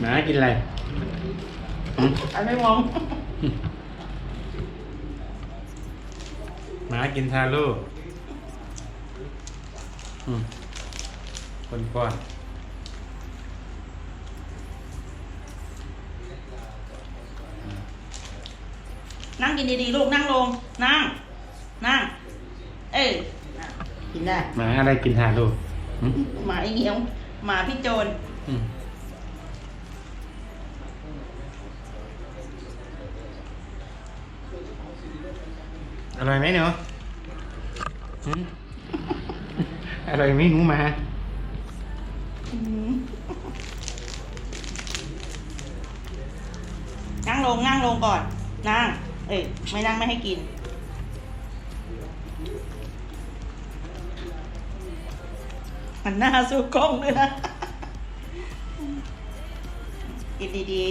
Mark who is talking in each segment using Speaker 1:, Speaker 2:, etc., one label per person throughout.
Speaker 1: หมากินอะไรหืม
Speaker 2: อันไม่มอง
Speaker 1: หมากินทาโร่อืมคนก่อน
Speaker 2: นั่งกินดีๆลูกนั่งลง นั่ง นั่ง เอ้ยกินได้
Speaker 1: หมาอะไรกินทาโร่หืม
Speaker 2: หมาไอ้เงี้ยวหมาพี่โจร
Speaker 1: อืม อร่อยไหมหนูหืมอร่อยไหมหนูหมา
Speaker 2: อื้อหือนั่งลงนั่งลงก่อน นั่ง เอ้ยไม่นั่งไม่ให้กินหันหน้าสู่กล้องด้วยนะกินดี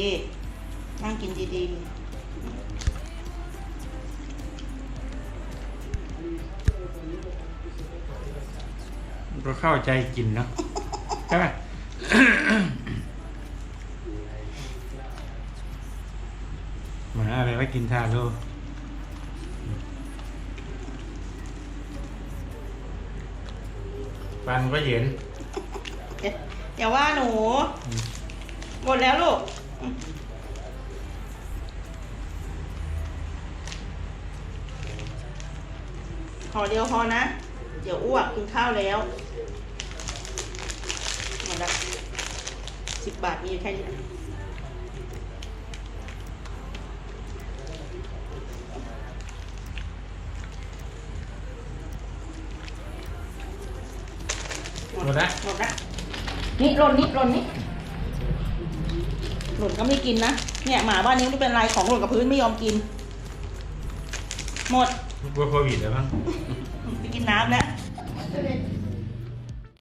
Speaker 2: ๆ นั่งกินดีๆ
Speaker 1: ก็เข้าใจกินเนาะใช่ไหมมาอะไรไว้กินทาโร่ฟันก็เย็น
Speaker 2: อย่าว่าหนู หมดแล้วลูกห่อเดียวพอนะ เดี๋ยวอ้วกกินข้าวแล้วหมดละสิบบาทมีอยู่แค่นี้นะหมด
Speaker 1: หมดละ
Speaker 2: หมดละนี่หล่นนี่หล่นนี่หล่นก็ไม่กินนะ เนี่ยหมาบ้านนี้ไม่เป็นไรของหล่นกับพื้นไม่ยอมกิน หมด
Speaker 1: กลัวโควิดแล้วมั้ง
Speaker 2: ไป กินน้ำแล้ว